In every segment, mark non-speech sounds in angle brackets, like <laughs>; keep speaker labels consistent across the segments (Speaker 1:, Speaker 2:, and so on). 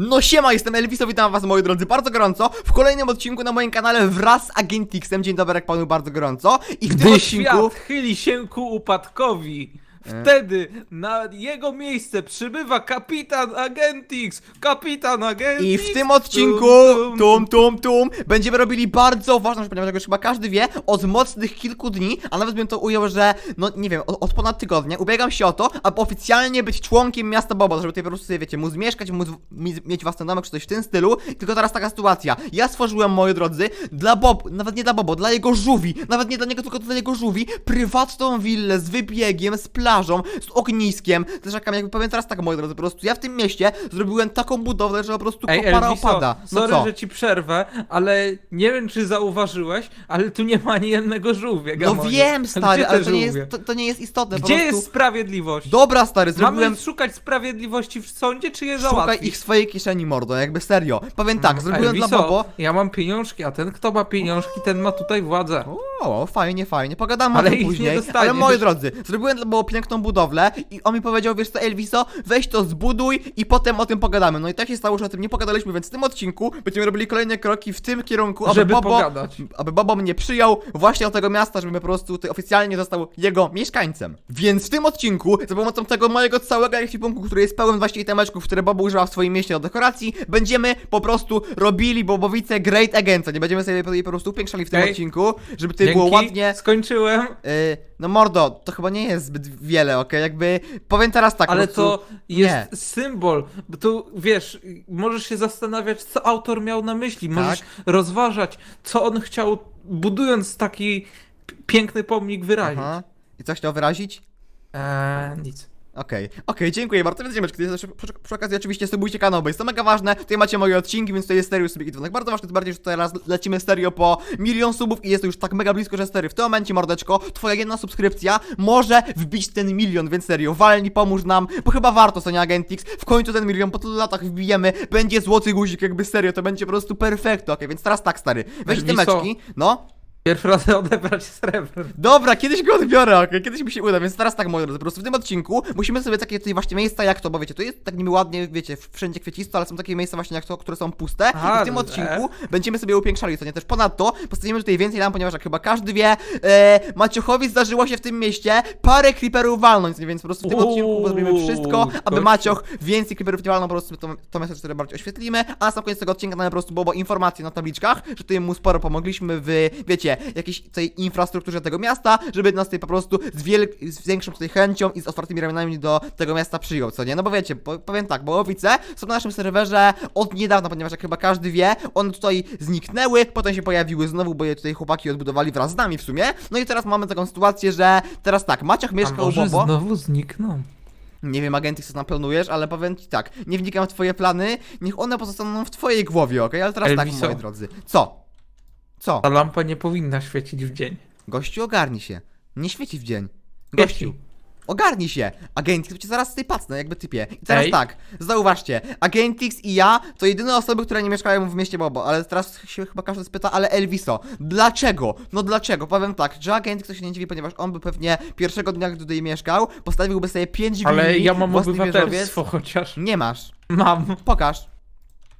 Speaker 1: No siema, jestem Elviso, witam was moi drodzy bardzo gorąco w kolejnym odcinku na moim kanale wraz z Agentixem. Dzień dobry panu bardzo gorąco. I w tym
Speaker 2: Gdy
Speaker 1: odcinku...
Speaker 2: świat chyli się ku upadkowi, wtedy na jego miejsce przybywa kapitan Agentix, kapitan Agentix.
Speaker 1: I w tym odcinku,
Speaker 2: Tum, tum.
Speaker 1: tum tum będziemy robili bardzo ważną rzecz, ponieważ jak już chyba każdy wie, od mocnych kilku dni, a nawet bym to ujął, że, no nie wiem, od, od ponad tygodnia, ubiegam się o to, aby oficjalnie być członkiem miasta Bobo, żeby tutaj po prostu sobie, wiecie, móc mieszkać, móc mi- mieć własny domek, czy coś w tym stylu, tylko teraz taka sytuacja, ja stworzyłem, moi drodzy, dla Bob, nawet nie dla Bobo, dla jego żółwi, nawet nie dla niego, tylko dla jego żółwi, prywatną willę z wybiegiem, z plażą, z ogniskiem, też jak jakby powiem teraz tak, moi drodzy, po prostu ja w tym mieście zrobiłem taką budowlę, że po prostu
Speaker 2: Ej,
Speaker 1: kopara
Speaker 2: Elviso,
Speaker 1: opada. No
Speaker 2: sorry,
Speaker 1: co?
Speaker 2: że ci przerwę, ale nie wiem, czy zauważyłeś, ale tu nie ma ani jednego żółwia,
Speaker 1: No wiem, stary,
Speaker 2: Gdzie
Speaker 1: ale to nie,
Speaker 2: żółwie?
Speaker 1: jest, to, to nie jest istotne. po
Speaker 2: Gdzie
Speaker 1: prostu...
Speaker 2: jest sprawiedliwość?
Speaker 1: Dobra, stary, zrobiłem.
Speaker 2: Mamy szukać sprawiedliwości w sądzie, czy je
Speaker 1: Szukaj
Speaker 2: załatwić?
Speaker 1: ich w swojej kieszeni, mordo, jakby serio. Powiem tak, zrobiłem
Speaker 2: Elviso,
Speaker 1: dla Bobo.
Speaker 2: ja mam pieniążki, a ten, kto ma pieniążki, ten ma tutaj władzę.
Speaker 1: O, fajnie, fajnie, pogadamy
Speaker 2: Ale
Speaker 1: o tym
Speaker 2: ich nie
Speaker 1: później.
Speaker 2: dostaniesz.
Speaker 1: Ale moi drodzy, zrobiłem dla Bobo piękną budowlę i on mi powiedział, wiesz co, Elviso, weź to zbuduj i potem o tym pogadamy. No i tak się stało, że o tym nie pogadaliśmy, więc w tym odcinku będziemy robili kolejne kroki w tym kierunku, aby
Speaker 2: Żeby
Speaker 1: Bobo,
Speaker 2: pogadać.
Speaker 1: aby Bobo mnie przyjął właśnie do tego miasta, żeby po prostu tutaj oficjalnie został jego mieszkańcem. Więc w tym odcinku, za pomocą tego mojego całego ekwipunku, który jest pełen właśnie temeczków, które Bobo używa w swoim mieście do dekoracji, będziemy po prostu robili Bobowice Great co nie będziemy sobie po po prostu upiększali w tym odcinku, żeby tutaj było
Speaker 2: Dzięki,
Speaker 1: ładnie.
Speaker 2: skończyłem.
Speaker 1: Yy, no mordo, to chyba nie jest zbyt wiele, okej? Jakby powiem teraz tak,
Speaker 2: Ale
Speaker 1: po prostu,
Speaker 2: to jest
Speaker 1: nie.
Speaker 2: symbol, bo tu wiesz, możesz się zastanawiać, co autor miał na myśli, możesz
Speaker 1: Tak.
Speaker 2: rozważać, co on chciał, budując taki p- piękny pomnik wyrazić.
Speaker 1: Aha. I co chciał wyrazić?
Speaker 2: Eee, nic.
Speaker 1: Okej, okej, dziękuję bardzo, więc ziemeczki, przy, przy, przy okazji oczywiście subujcie kanał, bo jest to mega ważne, tutaj macie moje odcinki, więc to jest serio subiki dzwonek, bardzo ważne, tym bardziej, że teraz lecimy serio po milion subów i jest to już tak mega blisko, że serio, w tym momencie, mordeczko, twoja jedna subskrypcja może wbić ten milion, więc serio, walni, pomóż nam, bo chyba warto, Sonia Agentix, w końcu ten milion, po tylu latach wbijemy, będzie złoty guzik, jakby serio, to będzie po prostu perfekto, okej, więc teraz tak, stary, weź te
Speaker 2: Elviso.
Speaker 1: meczki, no,
Speaker 2: Pierwszy raz <laughs> odebrać srebro.
Speaker 1: Dobra, kiedyś go odbiorę, okej, kiedyś mi się uda, więc teraz tak, moi drodzy, po prostu w tym odcinku musimy sobie takie tutaj właśnie miejsca jak to, bo wiecie, to jest tak niby ładnie, wiecie, wszędzie kwiecisto, ale są takie miejsca właśnie jak to, które są puste
Speaker 2: Aha,
Speaker 1: i w tym odcinku będziemy sobie upiększali, co nie, też ponadto postawimy tutaj więcej lamp, ponieważ jak chyba każdy wie, e, Maciochowi zdarzyło się w tym mieście parę creeperów walnąć, więc po prostu w tym
Speaker 2: Uuu,
Speaker 1: odcinku zrobimy wszystko, aby
Speaker 2: gościu.
Speaker 1: Macioch więcej creeperów nie walnął, po prostu to, to miejsce sobie bardziej oświetlimy, a na sam koniec tego odcinka mamy po prostu było informacje na tabliczkach, że tutaj mu sporo pomogliśmy w, wiecie, jakiejś tej infrastrukturze tego miasta, żeby nas tutaj po prostu z, wielk- z większą tutaj chęcią i z otwartymi ramionami do tego miasta przyjął, co nie? No bo wiecie, po, powiem tak, Bołowice są na naszym serwerze od niedawna, ponieważ jak chyba każdy wie, one tutaj zniknęły, potem się pojawiły znowu, bo je tutaj chłopaki odbudowali wraz z nami w sumie, no i teraz mamy taką sytuację, że teraz tak, Maciach
Speaker 2: A
Speaker 1: mieszka u
Speaker 2: może
Speaker 1: Bobo.
Speaker 2: znowu znikną?
Speaker 1: Nie wiem, agenty, co tam planujesz, ale powiem ci tak, nie wnikam w twoje plany, niech one pozostaną w twojej głowie, okej? Ale teraz
Speaker 2: Elviso.
Speaker 1: tak, moi drodzy. Co? Co?
Speaker 2: Ta lampa nie powinna świecić w dzień.
Speaker 1: Gościu, ogarnij się. Nie świeci w dzień. Gościu,
Speaker 2: Świeci.
Speaker 1: ogarnij się. Agentix, to cię zaraz tutaj pacnę, jakby typie. I teraz
Speaker 2: Ej.
Speaker 1: tak, zauważcie, Agentix i ja to jedyne osoby, które nie mieszkają w mieście Bobo, ale teraz się chyba każdy spyta, ale Elviso, dlaczego? No dlaczego? Powiem tak, że Agentix to się nie dziwi, ponieważ on by pewnie pierwszego dnia, gdy tutaj mieszkał, postawiłby sobie pięć
Speaker 2: Ale
Speaker 1: willi,
Speaker 2: ja mam
Speaker 1: własny
Speaker 2: obywatelstwo chociaż.
Speaker 1: Nie masz.
Speaker 2: Mam.
Speaker 1: Pokaż.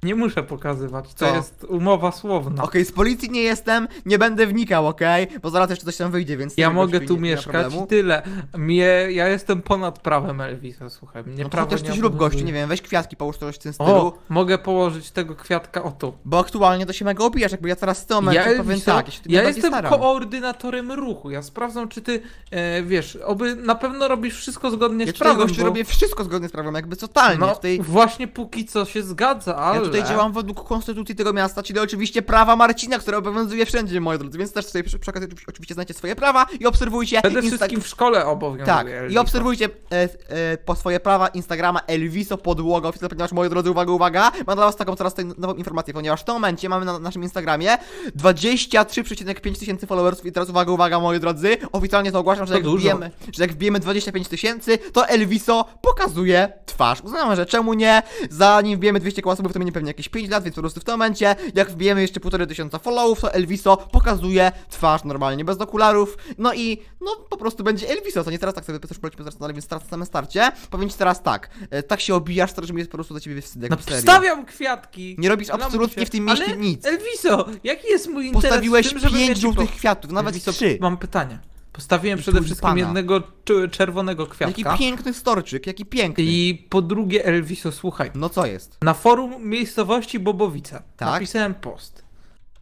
Speaker 2: Nie muszę pokazywać, to
Speaker 1: Co?
Speaker 2: jest umowa słowna.
Speaker 1: Okej, z policji nie jestem, nie będę wnikał, okej? Bo zaraz jeszcze coś tam wyjdzie, więc...
Speaker 2: Ja
Speaker 1: nie,
Speaker 2: mogę
Speaker 1: gościu,
Speaker 2: tu
Speaker 1: nie- nie ma
Speaker 2: mieszkać
Speaker 1: problemu.
Speaker 2: i tyle. Mnie, ja jestem ponad prawem Elvisa, słuchaj. Mnie
Speaker 1: No to
Speaker 2: prawo
Speaker 1: też
Speaker 2: nie
Speaker 1: coś rób, gościu,
Speaker 2: obowiązuje.
Speaker 1: nie wiem, weź kwiatki, połóż coś w tym stylu.
Speaker 2: O, mogę położyć tego kwiatka o tu.
Speaker 1: Bo aktualnie to się mega opijasz, jakby ja teraz w tym
Speaker 2: Ja,
Speaker 1: powiem tak, ja się tym
Speaker 2: ja jestem
Speaker 1: staram.
Speaker 2: koordynatorem ruchu. Ja sprawdzam, czy ty, e, wiesz, oby na pewno robisz wszystko zgodnie
Speaker 1: Ja
Speaker 2: z
Speaker 1: tutaj
Speaker 2: prawem.
Speaker 1: gościu
Speaker 2: bo-
Speaker 1: robię wszystko zgodnie z prawem, jakby totalnie.
Speaker 2: No,
Speaker 1: w tej...
Speaker 2: właśnie póki co się zgadza, ale...
Speaker 1: Ja tutaj działam według konstytucji tego miasta, czyli oczywiście prawa Marcina, które obowiązuje wszędzie, moi drodzy, więc też sobie przy, przy okazji oczywiście znajcie swoje prawa i obserwujcie
Speaker 2: Przede
Speaker 1: Insta-
Speaker 2: wszystkim w szkole obowiązuje
Speaker 1: Tak, i obserwujcie e, e, po swoje prawa Instagrama Elviso Podłoga oficjalnie, ponieważ moi drodzy, uwaga, uwaga, mam dla was taką coraz tutaj nową informację, ponieważ w tym momencie mamy na naszym Instagramie 23,5 tysięcy followersów i teraz uwaga, uwaga, moi drodzy, oficjalnie to ogłaszam, że
Speaker 2: To
Speaker 1: jak
Speaker 2: dużo.
Speaker 1: wbijemy, że jak wbijemy 25 tysięcy, to Elviso pokazuje twarz. Uznałem, że czemu nie, zanim wbijemy 200 koła subów, to mnie nie pewnie jakieś 5 lat, więc po prostu w tym momencie, jak wbijemy jeszcze półtorej tysiąca followów, to Elviso pokazuje twarz normalnie, bez okularów, no i no po prostu będzie Elviso, to nie teraz tak sobie też polecimy zaraz dalej, więc teraz na samym starcie, powiem ci teraz tak, e, tak się obijasz, że mi jest po prostu dla ciebie wstyd,
Speaker 2: No
Speaker 1: jakby serio.
Speaker 2: stawiam kwiatki.
Speaker 1: Nie robisz absolutnie w tym mieście
Speaker 2: Ale,
Speaker 1: nic.
Speaker 2: Elviso, jaki jest mój interes
Speaker 1: Postawiłeś
Speaker 2: w tym, żeby
Speaker 1: pięć
Speaker 2: mieć
Speaker 1: żółtych
Speaker 2: po-
Speaker 1: kwiatów, nawet
Speaker 2: Elviso,
Speaker 1: trzy.
Speaker 2: Mam pytanie. Postawiłem
Speaker 1: I
Speaker 2: przede
Speaker 1: tulipana.
Speaker 2: wszystkim jednego cz- czerwonego
Speaker 1: Jaki
Speaker 2: kwiatka.
Speaker 1: piękny storczyk, jaki piękny.
Speaker 2: I po drugie, Elviso, słuchaj.
Speaker 1: No co jest?
Speaker 2: Na forum miejscowości Bobowice
Speaker 1: Tak?
Speaker 2: napisałem post,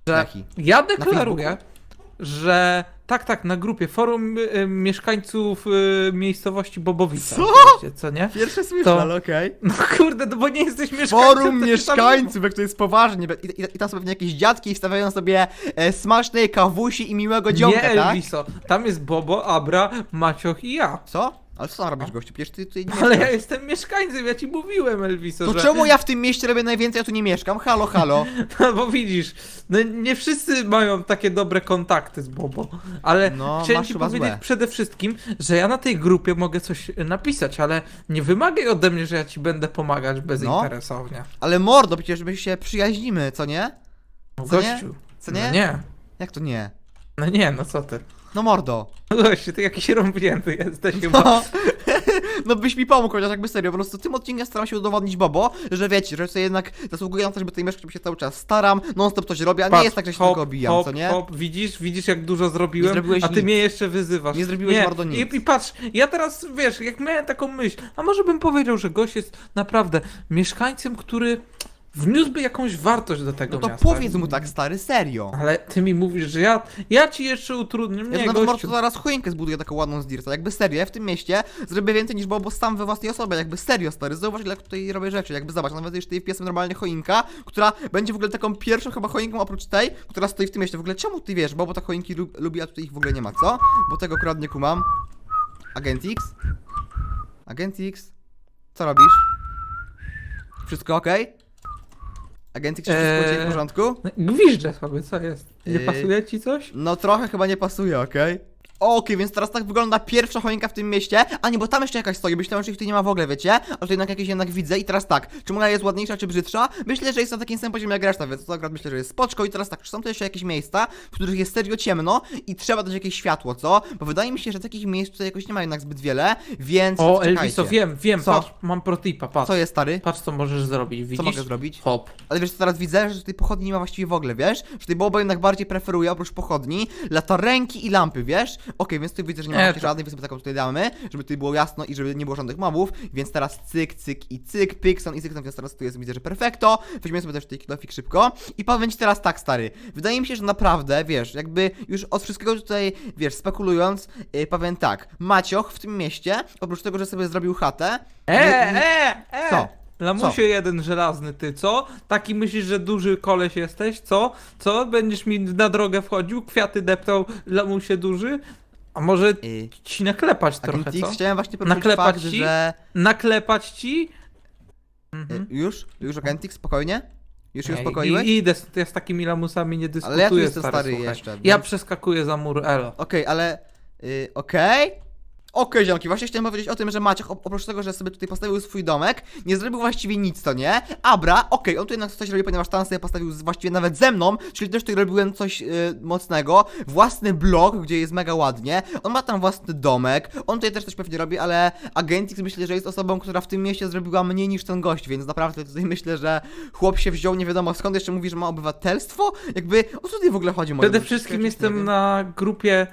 Speaker 2: że
Speaker 1: Jaki?
Speaker 2: ja deklaruję, że tak, tak, na grupie forum y, mieszkańców y, miejscowości Bobowice.
Speaker 1: Co?
Speaker 2: Wiecie, co nie?
Speaker 1: Pierwsze słyszę,
Speaker 2: To-
Speaker 1: ale okej.
Speaker 2: No kurde, no bo nie jesteś mieszkańcem.
Speaker 1: Forum
Speaker 2: to się tam-
Speaker 1: mieszkańców, jak to jest poważnie. I, i, I tam są pewnie jakieś dziadki i wstawiają sobie e, smacznej kawusi i miłego dzionka,
Speaker 2: Nie
Speaker 1: tak?
Speaker 2: Elviso, tam jest Bobo, Abra, Macioch i ja.
Speaker 1: Co? Ale co tam robisz, gościu? Przecież ty tutaj nie
Speaker 2: Ale ja
Speaker 1: mieszkasz.
Speaker 2: jestem mieszkańcem, ja ci mówiłem, Elviso,
Speaker 1: To
Speaker 2: że...
Speaker 1: czemu ja w tym mieście robię najwięcej, a tu nie mieszkam? Halo, halo. <laughs>
Speaker 2: No bo widzisz, no nie wszyscy mają takie dobre kontakty z Bobo, ale
Speaker 1: No,
Speaker 2: chciałem
Speaker 1: masz
Speaker 2: ci
Speaker 1: chyba
Speaker 2: powiedzieć
Speaker 1: złe.
Speaker 2: przede wszystkim, że ja na tej grupie mogę coś napisać, ale nie wymagaj ode mnie, że ja ci będę pomagać bezinteresownie.
Speaker 1: Ale mordo, przecież my się przyjaźnimy, co nie?
Speaker 2: No,
Speaker 1: Co nie?
Speaker 2: gościu.
Speaker 1: Co nie?
Speaker 2: No nie.
Speaker 1: Jak to nie?
Speaker 2: No nie, no co ty.
Speaker 1: No mordo.
Speaker 2: No ty jakiś rąbnięty jesteś chyba.
Speaker 1: No, <laughs> no byś mi pomógł, chociaż jakby serio, po prostu tym odcinkiem staram się udowodnić Bobo, że wiecie, że sobie jednak zasługuję na to, żeby tutaj mieszkać, się cały czas staram, non stop coś robię, a nie jest tak, że się
Speaker 2: hop,
Speaker 1: tylko obijam,
Speaker 2: hop,
Speaker 1: co nie?
Speaker 2: Hop, widzisz, widzisz jak dużo zrobiłem,
Speaker 1: zrobiłeś
Speaker 2: a ty
Speaker 1: nic.
Speaker 2: mnie jeszcze wyzywasz.
Speaker 1: Nie zrobiłeś mordo nic.
Speaker 2: I, I patrz, ja teraz, wiesz, jak miałem taką myśl, a może bym powiedział, że gość jest naprawdę mieszkańcem, który wniósłby jakąś wartość do tego
Speaker 1: No to
Speaker 2: miasta.
Speaker 1: powiedz mu tak, stary, serio.
Speaker 2: Ale ty mi mówisz, że ja, ja ci jeszcze utrudnię,
Speaker 1: Ja
Speaker 2: nie,
Speaker 1: to nawet może
Speaker 2: gościu.
Speaker 1: zaraz choinkę zbuduję taką ładną z Dirta. Jakby serio, ja w tym mieście zrobię więcej niż Bobo sam we własnej osobie. Jakby serio, stary. Zauważ ile tutaj robię rzeczy. Jakby zobacz, nawet już tutaj wpisem normalnie choinka, która będzie w ogóle taką pierwszą chyba choinką oprócz tej, która stoi w tym mieście. W ogóle czemu ty wiesz, Bobo ta choinki lub, lubi, a tutaj ich w ogóle nie ma, co? Bo tego akurat nie kumam. Agent X? Agent X? Co robisz? Wszystko ok? Agent X, czy wszystko u ciebie w
Speaker 2: Eee.
Speaker 1: porządku?
Speaker 2: Gwiżdżę sobie, co jest? Nie
Speaker 1: Yy.
Speaker 2: pasuje ci coś?
Speaker 1: No trochę chyba nie pasuje, okej? Okej, więc teraz tak wygląda pierwsza choinka w tym mieście. A nie, bo tam jeszcze jakaś stoi. Myślałem, że ich tutaj nie ma w ogóle, wiecie? A tutaj jednak jakieś jednak widzę. I teraz tak, czy moja jest ładniejsza, czy brzydsza? Myślę, że jest na takim samym poziomie jak reszta, więc to akurat myślę, że jest spoczko. I teraz tak, czy są tu jeszcze jakieś miejsca, w których jest serio ciemno i trzeba dać jakieś światło, co? Bo wydaje mi się, że takich miejsc tutaj jakoś nie ma jednak zbyt wiele, więc.
Speaker 2: O,
Speaker 1: czekajcie.
Speaker 2: Elviso, wiem, wiem,
Speaker 1: Co?
Speaker 2: patrz, mam protipa, patrz.
Speaker 1: Co jest stary?
Speaker 2: Patrz, co możesz zrobić, widzisz?
Speaker 1: Co mogę zrobić?
Speaker 2: Hop.
Speaker 1: Ale wiesz, co teraz widzę, że tej pochodni nie ma właściwie w ogóle, wiesz? Że tej Bobo jednak bardziej preferuje oprócz pochodni latarenki i lampy, wiesz? Okej, więc tu widzę, że nie ma
Speaker 2: Nie,
Speaker 1: takiej
Speaker 2: to-
Speaker 1: żadnej, więc sobie taką tutaj damy, żeby tutaj było jasno i żeby nie było żadnych mobów, więc teraz cyk, cyk i cyk, pykson i cykson, więc teraz tu jest, widzę, że perfekto. Weźmiemy sobie też tutaj kilofik szybko i powiem ci teraz tak, stary. Wydaje mi się, że naprawdę, wiesz, jakby już od wszystkiego tutaj, wiesz, spekulując, yy, powiem tak, Macioch w tym mieście, oprócz tego, że sobie zrobił chatę,
Speaker 2: E,
Speaker 1: nie-
Speaker 2: e, e!
Speaker 1: Co?
Speaker 2: Lamusie jeden żelazny, ty co? Taki myślisz, że duży koleś jesteś? Co? Co? Będziesz mi na drogę wchodził, kwiaty deptał, lamusie duży? A może
Speaker 1: Yy,
Speaker 2: ci naklepać trochę,
Speaker 1: Agent
Speaker 2: co?
Speaker 1: X, chciałem właśnie poruszyć
Speaker 2: Naklepać
Speaker 1: fakt,
Speaker 2: ci?
Speaker 1: że...
Speaker 2: Naklepać ci?
Speaker 1: Y,
Speaker 2: Mhm.
Speaker 1: Już? Już Agentik, spokojnie? Już się uspokoiłeś?
Speaker 2: I, idę, z- ja z takimi lamusami nie dyskutuję,
Speaker 1: Ale ja tu jestem
Speaker 2: stary,
Speaker 1: stary
Speaker 2: słuchaj.
Speaker 1: jeszcze,
Speaker 2: Ja
Speaker 1: więc-
Speaker 2: przeskakuję za mur Elo.
Speaker 1: Okej, ale... Y, Okej? Okej, ziomki, właśnie chciałem powiedzieć o tym, że Maciek, op- oprócz tego, że sobie tutaj postawił swój domek, nie zrobił właściwie nic, to nie? Abra, okej, on tu jednak coś robi, ponieważ tam sobie postawił z, właściwie nawet ze mną, czyli też tutaj robiłem coś y, mocnego. Własny blok, gdzie jest mega ładnie. On ma tam własny domek, on tutaj też coś pewnie robi, ale Agentix myślę, że jest osobą, która w tym mieście zrobiła mniej niż ten gość, więc naprawdę tutaj myślę, że chłop się wziął nie wiadomo skąd, jeszcze mówi, że ma obywatelstwo? Jakby, o co tutaj w ogóle chodzi? moi
Speaker 2: Przede
Speaker 1: drodzy?
Speaker 2: wszystkim
Speaker 1: nie
Speaker 2: jestem
Speaker 1: wiem.
Speaker 2: na grupie,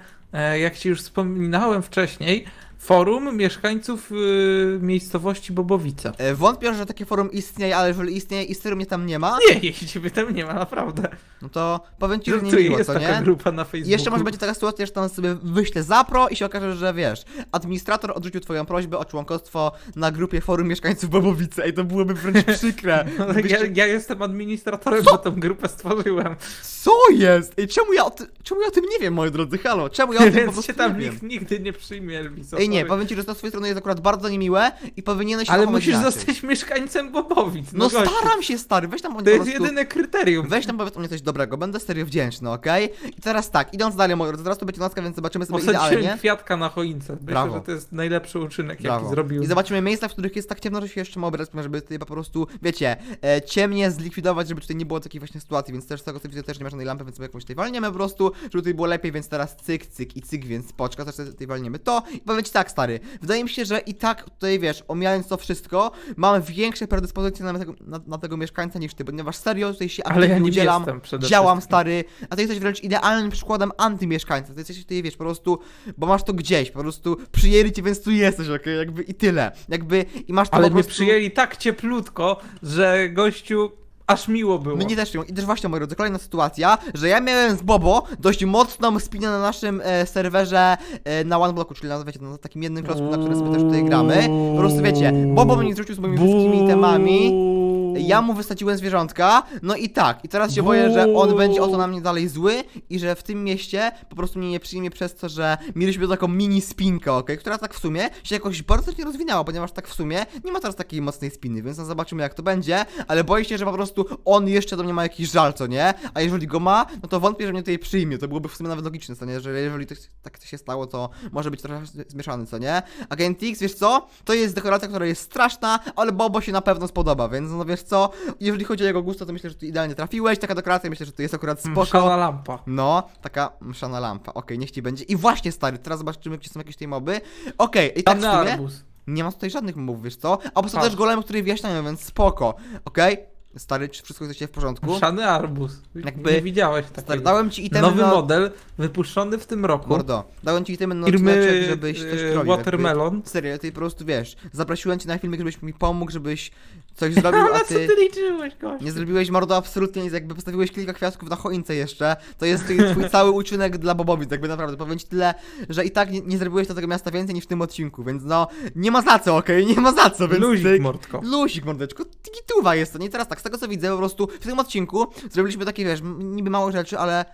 Speaker 2: jak ci już wspominałem wcześniej, forum mieszkańców y, miejscowości Bobowice.
Speaker 1: E, Wątpię, że takie forum istnieje, ale jeżeli istnieje i mnie tam nie ma,
Speaker 2: Nie, <laughs> jeśli ciebie tam nie ma, naprawdę.
Speaker 1: no to powiem ci, że nie
Speaker 2: Żartuję,
Speaker 1: miło,
Speaker 2: jest
Speaker 1: co
Speaker 2: taka
Speaker 1: nie?
Speaker 2: grupa na
Speaker 1: I
Speaker 2: Facebooku.
Speaker 1: jeszcze może będzie taka sytuacja, że tam sobie wyślę zapro i się okaże, że wiesz, administrator odrzucił twoją prośbę o członkostwo na grupie forum mieszkańców Bobowice i to byłoby wręcz <laughs> przykre.
Speaker 2: No, Ja,
Speaker 1: Byście-
Speaker 2: ja jestem administratorem, bo tę grupę stworzyłem.
Speaker 1: Co jest? Ej, czemu ja o tym, czemu ja o tym nie wiem, moi drodzy, halo? Czemu ja o <laughs> tym po
Speaker 2: Więc
Speaker 1: prostu
Speaker 2: się tam
Speaker 1: nie wiem?
Speaker 2: nikt nigdy nie przyjmie, Elviso.
Speaker 1: Ej, nie, powiem ci, że to z twojej strony jest akurat bardzo niemiłe i powinieneś
Speaker 2: Ale musisz
Speaker 1: inaczej.
Speaker 2: zostać mieszkańcem Bobowic.
Speaker 1: No
Speaker 2: gościu.
Speaker 1: staram się, stary, weź tam
Speaker 2: To jest jedyne kryterium.
Speaker 1: Weź tam powiedz o mnie coś dobrego, będę serio wdzięczny, okej? I teraz tak, idąc dalej, moi drodzy, teraz to będzie nocka, więc zobaczymy sobie
Speaker 2: Posadziłem
Speaker 1: idealnie.
Speaker 2: kwiatka na choince. Myślę,
Speaker 1: Brawo.
Speaker 2: że to jest najlepszy uczynek,
Speaker 1: Brawo.
Speaker 2: jaki zrobiłem.
Speaker 1: I zobaczymy miejsca, w których jest tak ciemno, że się jeszcze ma obrać, żeby tutaj po prostu, wiecie, e, ciemnie zlikwidować, żeby tutaj nie było takiej właśnie sytuacji, więc też z tego co widzę też nie ma żadnej lampy, więc sobie jakąś tutaj walniemy po prostu, żeby tutaj było lepiej, więc teraz cyk, cyk i cyk, więc poczka, też tutaj walniemy to i powiem ci tak, stary, wydaje mi się, że i tak tutaj, wiesz, omijając to wszystko, mamy większe predyspozycje na tego, na, na tego mieszkańca niż ty, ponieważ serio tutaj się
Speaker 2: Ale ja
Speaker 1: udzielam, działam, stary, a ty jesteś wręcz idealnym przykładem antymieszkańca, ty jesteś tutaj, wiesz, po prostu, bo masz to gdzieś, po prostu przyjęli cię, więc tu jesteś, okej, jakby i tyle, jakby, i masz to
Speaker 2: Ale
Speaker 1: po
Speaker 2: mnie
Speaker 1: prostu...
Speaker 2: przyjęli tak cieplutko, że gościu aż miło było.
Speaker 1: Mnie też I też właśnie, moi drodzy, kolejna sytuacja, że ja miałem z Bobo dość mocną spinę na naszym e, serwerze e, na OneBlocku, czyli na, na takim jednym klocku, na którym sobie też tutaj gramy. Po prostu wiecie, Bobo mnie zrzucił z moimi wszystkimi temami. Ja mu wysadziłem zwierzątka, no i tak, i teraz się boję, że on będzie o to na mnie dalej zły i że w tym mieście po prostu mnie nie przyjmie przez to, że mieliśmy taką mini spinkę, okej, która tak w sumie się jakoś bardzo nie rozwinęła, ponieważ tak w sumie nie ma teraz takiej mocnej spiny, więc no zobaczymy jak to będzie, ale boję się, że po prostu on jeszcze do mnie ma jakiś żal, co nie? A jeżeli go ma, no to wątpię, że mnie tutaj przyjmie, to byłoby w sumie nawet logiczne, co nie? Że jeżeli to, tak to się stało, to może być trochę zmieszany, co nie? Agent X, wiesz co? To jest dekoracja, która jest straszna, ale Bobo się na pewno spodoba, więc no wiesz co? Jeżeli chodzi o jego gusto, to myślę, że tu idealnie trafiłeś, taka dekoracja, myślę, że to jest akurat spoko.
Speaker 2: Szala lampa.
Speaker 1: No, taka mszana lampa. Okej, niech ci będzie. I właśnie, stary, teraz zobaczymy, gdzie są jakieś tej moby. Okej, i tak w sumie
Speaker 2: arbuz.
Speaker 1: nie ma tutaj żadnych mobów, wiesz co? A po są
Speaker 2: Patrz.
Speaker 1: też golemy, które wyjaśniają, więc spoko. Okej? Stary, czy wszystko jest w porządku?
Speaker 2: Szany arbuz.
Speaker 1: Jakby-
Speaker 2: Nie widziałeś
Speaker 1: Stary,
Speaker 2: takiego.
Speaker 1: dałem ci itemy
Speaker 2: Nowy
Speaker 1: na...
Speaker 2: model, wypuszczony w tym roku.
Speaker 1: Mordo, dałem ci itemy na
Speaker 2: Firmy
Speaker 1: odcineczek, żebyś coś robił.
Speaker 2: Watermelon.
Speaker 1: Jakby. Serio, ty po prostu, wiesz, zaprosiłem cię na filmik, żebyś mi pomógł, żebyś coś zrobił, <laughs> a ty...
Speaker 2: ty liczyłeś, gość?
Speaker 1: Nie zrobiłeś mordo absolutnie nic, jakby postawiłeś kilka kwiatków na choince jeszcze. To jest twój, cały uczynek dla Bobowic, jakby naprawdę. Powiem ci tyle, że i tak nie, nie zrobiłeś do tego miasta więcej niż w tym odcinku, więc no, nie ma za co, okej? Nie ma za co, więc
Speaker 2: Luzik,
Speaker 1: ty...
Speaker 2: mordko.
Speaker 1: Lusik, mordeczko, gituwa jest to, nie? Teraz tak, tego co widzę, po prostu w tym odcinku zrobiliśmy takie, wiesz, niby mało rzeczy, ale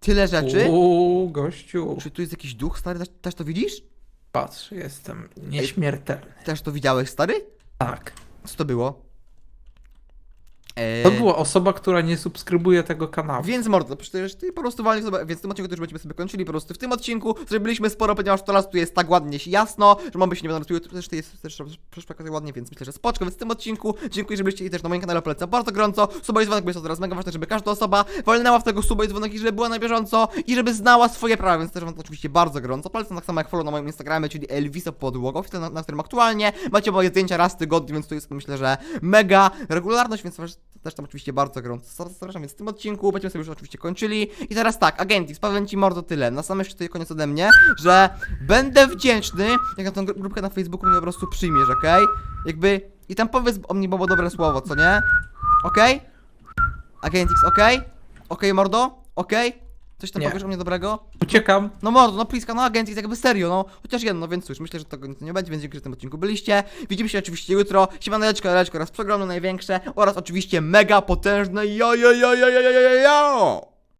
Speaker 1: tyle rzeczy.
Speaker 2: Uuu, gościu.
Speaker 1: Czy tu jest jakiś duch, stary? Też, też to widzisz?
Speaker 2: Patrz, jestem nieśmiertelny.
Speaker 1: Też to widziałeś, stary?
Speaker 2: Tak.
Speaker 1: Co to było?
Speaker 2: To była osoba, która nie subskrybuje tego kanału.
Speaker 1: Więc mordo, przecież ty po prostu walnie sobie, więc w tym odcinku też będziemy sobie kończyli, po prostu w tym odcinku zrobiliśmy sporo, ponieważ teraz tu jest tak ładnie jasno, że mamy się nie będą tu też to jest też przeszkadzać ładnie, więc myślę, że spoczko, więc w tym odcinku dziękuję, że byliście i też na moim kanale polecam bardzo gorąco, suba i dzwonek, bo jest to teraz mega ważne, żeby każda osoba walnęła w tego suba i dzwonek i żeby była na bieżąco i żeby znała swoje prawa, więc też wam to oczywiście bardzo gorąco polecam, tak samo jak follow na moim Instagramie, czyli Elvisa Podłogow, na, na którym aktualnie. Macie moje zdjęcia raz w tygodniu, więc to jest myślę, że mega regularność, więc też- tam oczywiście bardzo gorąco zapraszam, więc w tym odcinku będziemy sobie już oczywiście kończyli. I teraz tak, Agentis, powiem ci mordo tyle, na sam jeszcze tutaj koniec ode mnie, że będę wdzięczny, jak na tą gru- grupkę na Facebooku mnie po prostu przyjmiesz, okej? Jakby, i tam powiedz o mnie Bobo dobre słowo, co nie? Okej? Agentix, okej? Okej, mordo? Okej? Coś tam
Speaker 2: Nie.
Speaker 1: powiesz o mnie dobrego?
Speaker 2: Uciekam.
Speaker 1: No mordo, no pliska, no Agentix, jakby serio, no chociaż jedno, więc cóż, myślę, że tego nic nie będzie, więc dzięki, że w tym odcinku byliście. Widzimy się oczywiście jutro, siemaneczko, leczko oraz przegromne największe oraz oczywiście mega potężne jo